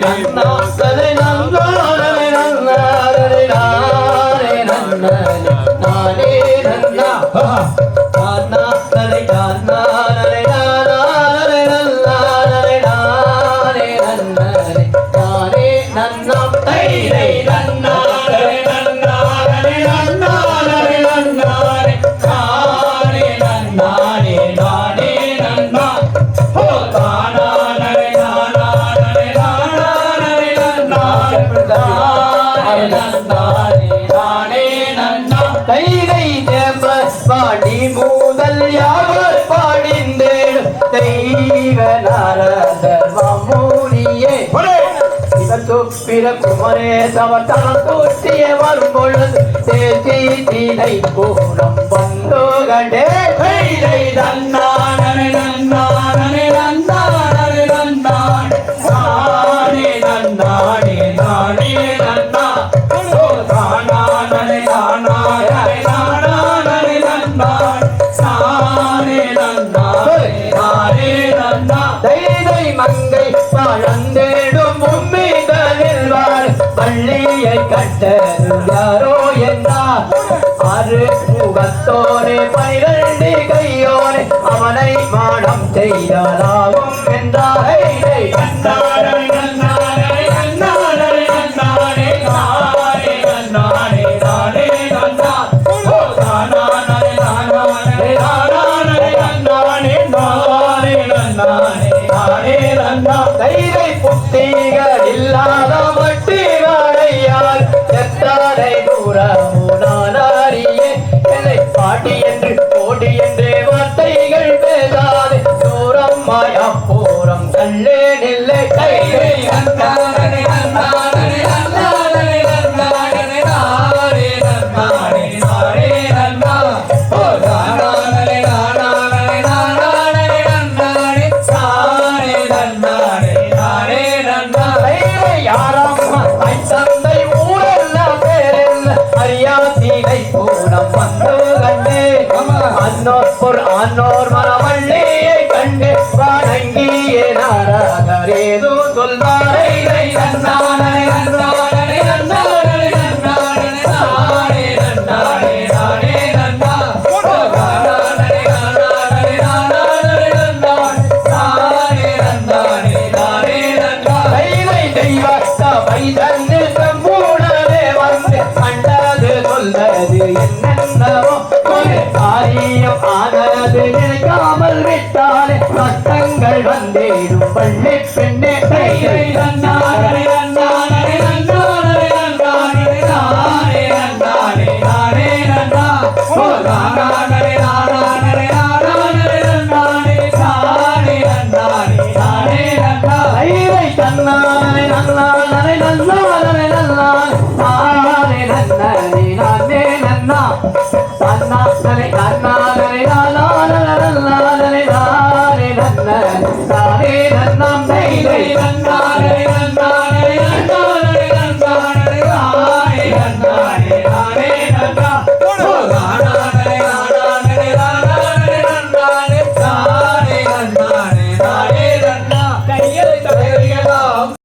நன்னா தலை தைரை தேவ பாடி மூதல் யாவர் பாடிந்தேன்? தெய்வ நாரதர் மாமூனியே. சிவசுப்பிர குமரேசவர் தனம் தூற்றிய வரும் பொழுது தேசி தீனை தைரை நன்னானே தந்தை பழந்தேடும் உம்மிதனில் வாழ். பள்ளியை கட்ட யாரோ என்றார் அரு முகத்தோரே பனிரண்டு கையோரே அவனை மானம் செய்யலாகும் என்றார் புத்திகள் இல்லாத மட்டிவாடையால் எத்தாரை தூரமுனாரியே என்னை பாட்டி என்று கோடி என்றே வார்த்தைகள் பேசாதே. தூரம் மாயா போரம் கல்லே நில்லை தைரை அன்னோர் பொர் மரவள்ளியை கண்டு வணங்கியே நாராதரேதோ சொல்வாரை நன்னானே நன்னானே நன்னானே மனது நினைக்காமல் விட்டாலே கஷ்டங்கள் வந்தேடும் பள்ளி பெண்ணே கையை நன்னாரே நன்னாரே நன்னாரே நன்னாரே நானே நன்னாரே நானே நன்னா ஓ நானானே நானானே நானானே நன்னாரே நானே நன்னாரே நானே நன்னா தைரை தன்னானே நன்னானே நன்னானே நன்னானே நானே நன்னானே நானே நன்னா தன்னானே நன்னானே